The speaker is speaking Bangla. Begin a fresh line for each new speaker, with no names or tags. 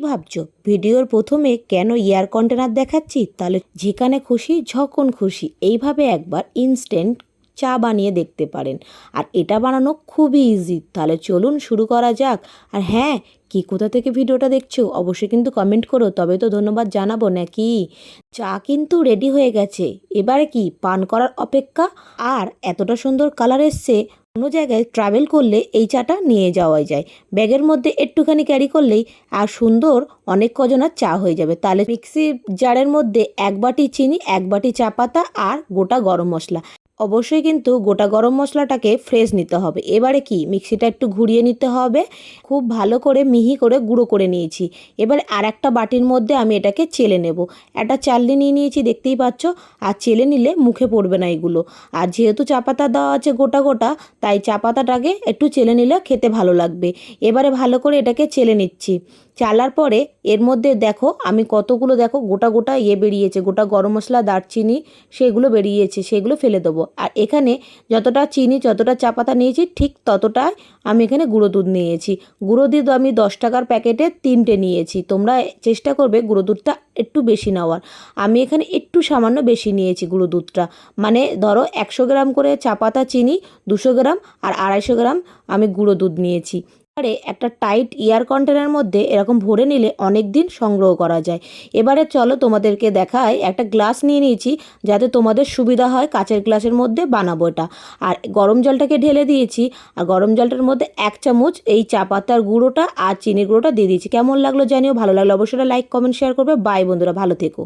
ভাবছ? ভিডিওর প্রথমে কেন এয়ার কন্টেনার দেখাচ্ছি তাহলে যেখানে খুশি, যখন খুশি। এইভাবে একবার ইনস্ট্যান্ট চা বানিয়ে দেখতে পারেন। আর এটা বানানো খুবই ইজি তাহলে চলুন শুরু করা যাক। আর হ্যাঁ কি কোথা থেকে ভিডিওটা দেখছ? অবশ্যই কিন্তু কমেন্ট করো। তবে তো ধন্যবাদ জানাব নাকি? চা কিন্তু রেডি হয়ে গেছে। এবারে কি? পান করার অপেক্ষা? আর এতটা সুন্দর কালার এসছে কোনো জায়গায় ট্রাভেল করলে এই চাটা নিয়ে যাওয়াই যায়। ব্যাগের মধ্যে একটুখানি ক্যারি করলেই আর সুন্দর অনেক কজনার চা হয়ে যাবে। তাহলে মিক্সি জারের মধ্যে এক বাটি চিনি, এক বাটি চা পাতা আর গোটা গরম মশলা। অবশ্যই কিন্তু গোটা গরম মশলাটাকে ফ্রেশ নিতে হবে। এবারে কি? মিক্সিটা একটু ঘুরিয়ে নিতে হবে। খুব ভালো করে মিহি করে গুঁড়ো করে নিয়েছি। এবারে আর একটা বাটির মধ্যে আমি এটাকে চেলে নেব। একটা চালনি নিয়ে নিয়েছি, দেখতেই পাচ্ছ? আর চেলে নিলে মুখে পড়বে না এগুলো। আর যেহেতু চা পাতা দেওয়া আছে গোটা গোটা, তাই চা পাতাটাকে একটু চেলে নিলে খেতে ভালো লাগবে। এবারে ভালো করে এটাকে চেলে নিচ্ছি। চালার পরে এর মধ্যে দেখো, আমি কতগুলো দেখো, গোটা গোটা ইয়ে বেরিয়েছে, গোটা গরম মশলা, দারচিনি, সেগুলো বেরিয়েছে, সেগুলো ফেলে দেবো। আর এখানে যতটা চিনি, যতটা চা পাতা নিয়েছি, ঠিক ততটাই আমি এখানে গুঁড়ো দুধ নিয়েছি। গুঁড়ো দুধ আমি দশ টাকার প্যাকেটে তিনটে নিয়েছি। তোমরা চেষ্টা করবে গুঁড়ো দুধটা একটু বেশি নেওয়ার। আমি এখানে একটু সামান্য বেশি নিয়েছি গুঁড়ো দুধটা। মানে ধরো একশো গ্রাম করে চা পাতা চিনি, দুশো গ্রাম আর আড়াইশো গ্রাম আমি গুঁড়ো দুধ নিয়েছি। এবারে একটা টাইট এয়ার কন্টেনার মধ্যে এরকম ভরে নিলে অনেক দিন সংগ্রহ করা যায়। এবারে চলো তোমাদেরকে দেখাই, একটা গ্লাস নিয়ে নিয়েছি যাতে তোমাদের সুবিধা হয় কাচের গ্লাসের মধ্যে বানাবো এটা। আর গরম জলটাকে ঢেলে দিয়েছি, আর গরম জলটার মধ্যে এক চামচ এই চা পাতার গুঁড়োটা আর চিনির গুঁড়োটা দিয়ে দিয়েছি। কেমন লাগল জানিও, ভালো লাগল অবশ্যই লাইক, কমেন্ট, শেয়ার করবে। বাই বন্ধুরা, ভালো থেকো।